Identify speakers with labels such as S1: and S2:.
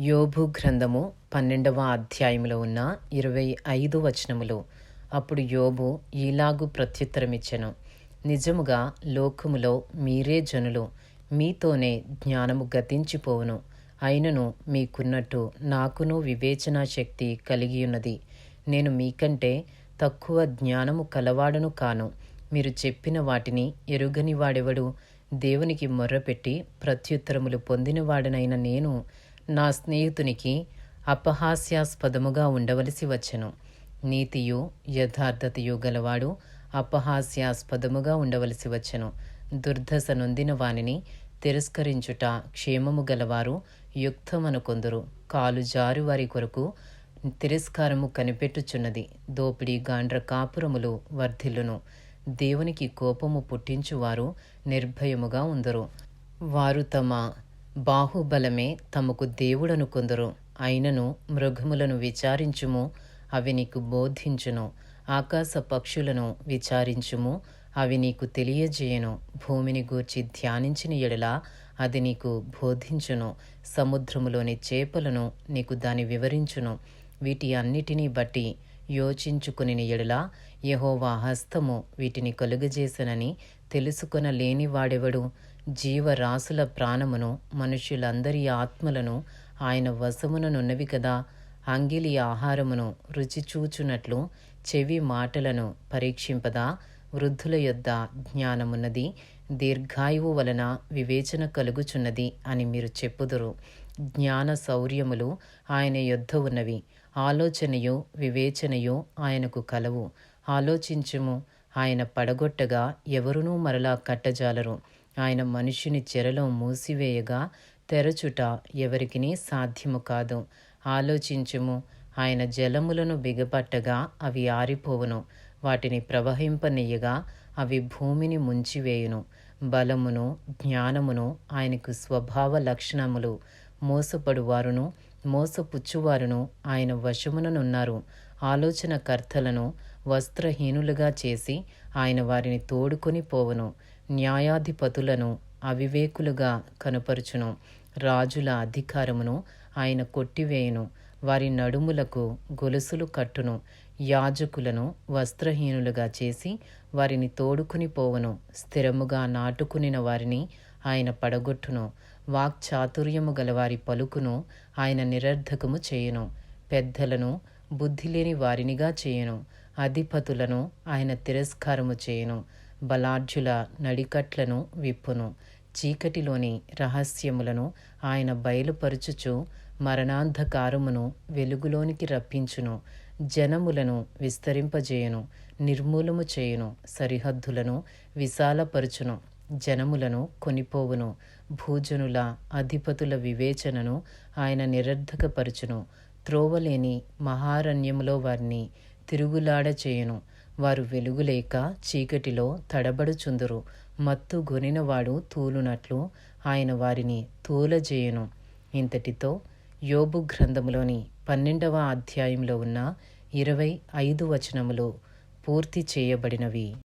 S1: యోభు గ్రంథము పన్నెండవ అధ్యాయంలో ఉన్న ఇరవై ఐదు వచనములు. అప్పుడు యోబు ఈలాగు ప్రత్యుత్తరమిచ్చెను. నిజముగా లోకములో మీరే జనులు. మీతోనే జ్ఞానము గతించిపోవును. అయినను మీకున్నట్టు నాకును వివేచనా శక్తి కలిగి ఉన్నది నేను మీకంటే తక్కువ జ్ఞానము కలవాడను కాను. మీరు చెప్పిన వాటిని ఎరుగని వాడెవడు దేవునికి మొర్రపెట్టి ప్రత్యుత్తరములు పొందినవాడనైన నేను నా స్నేహితునికి అపహాస్యాస్పదముగా ఉండవలసి వచ్చెను. నీతియు యథార్థతయు గలవాడు అపహాస్యాస్పదముగా ఉండవలసి వచ్చెను. దుర్దశ నొందిన వానిని తిరస్కరించుట క్షేమము గలవారు యుక్తమనుకొందురు కాలు జారు వారి కొరకు తిరస్కారము కనిపెట్టుచున్నది. దోపిడీ గాండ్ర కాపురములు వర్ధిల్లును. దేవునికి కోపము పుట్టించువారు నిర్భయముగా ఉందరు. వారు తమ బాహుబలమే తమకు దేవుడను కొందరు. అయినను మృగములను విచారించుము అవి నీకు బోధించును. ఆకాశ పక్షులను విచారించుము అవి నీకు తెలియజేయను. భూమిని గూర్చి ధ్యానించిన ఎడలా అది నీకు బోధించును. సముద్రములోని చేపలను నీకు దాని వివరించును. వీటి అన్నిటినీ బట్టి యోచించుకుని ఎడలా యహోవా హస్తము వీటిని కలుగజేసనని తెలుసుకొనలేని వాడెవడు? జీవరాశుల ప్రాణమును మనుష్యులందరి ఆత్మలను ఆయన వశముననున్నవి కదా. అంగిలి ఆహారమును రుచి చూచునట్లు చెవి మాటలను పరీక్షింపదా. వృద్ధుల యొద్ద జ్ఞానమున్నది దీర్ఘాయువు వలన వివేచన కలుగుచున్నది అని మీరు చెప్పుదురు. జ్ఞాన శౌర్యములు ఆయన యొద్ద ఉన్నవి. ఆలోచనయు వివేచనయు ఆయనకు కలవు. ఆలోచించుము ఆయన పడగొట్టగా ఎవరునూ మరలా కట్టజాలరు. ఆయన మనిషిని చెరలో మూసివేయగా తెరచుట ఎవరికిని సాధ్యము కాదు. ఆలోచించుము ఆయన జలములను బిగపట్టగా అవి ఆరిపోవును వాటిని ప్రవహింపనీయగా అవి భూమిని ముంచివేయును. బలమును జ్ఞానమును ఆయనకు స్వభావ లక్షణములు. మోసపడువారును మోసపుచ్చువారును ఆయన వశముననున్నారు. ఆలోచనకర్తలను వస్త్రహీనులుగా చేసి ఆయన వారిని తోడుకొని పోవును. న్యాయాధిపతులను అవివేకులుగా కనుపరుచును. రాజుల అధికారమును ఆయన కొట్టివేయును. వారి నడుములకు గొలుసులు కట్టును. యాజకులను వస్త్రహీనులుగా చేసి వారిని తోడుకుని పోవును. స్థిరముగా నాటుకునిన వారిని ఆయన పడగొట్టును. వాక్చాతుర్యము గలవారి పలుకును ఆయన నిరర్ధకము చేయును. పెద్దలను బుద్ధిలేని వారినిగా చేయును. అధిపతులను ఆయన తిరస్కారము చేయును. బలార్జుల నడికట్లను విప్పును. చీకటిలోని రహస్యములను ఆయన బయలుపరుచుచు మరణాంధకారమును వెలుగులోనికి రప్పించును. జనములను విస్తరింపజేయును నిర్మూలము చేయును సరిహద్దులను విశాలపరుచును. జనములను కొనిపోవును. భూజనుల అధిపతుల వివేచనను ఆయన నిరర్ధకపరుచును. త్రోవలేని మహారణ్యములో వారిని తిరుగులాడ చేయును వారు వెలుగులేక చీకటిలో తడబడుచుందురు. మత్తు గొనినవాడు తూలునట్లు ఆయన వారిని తూలజేయును. ఇంతటితో యోబు గ్రంథములోని పన్నెండవ అధ్యాయంలో ఉన్న ఇరవై ఐదు వచనములు పూర్తి చేయబడినవి.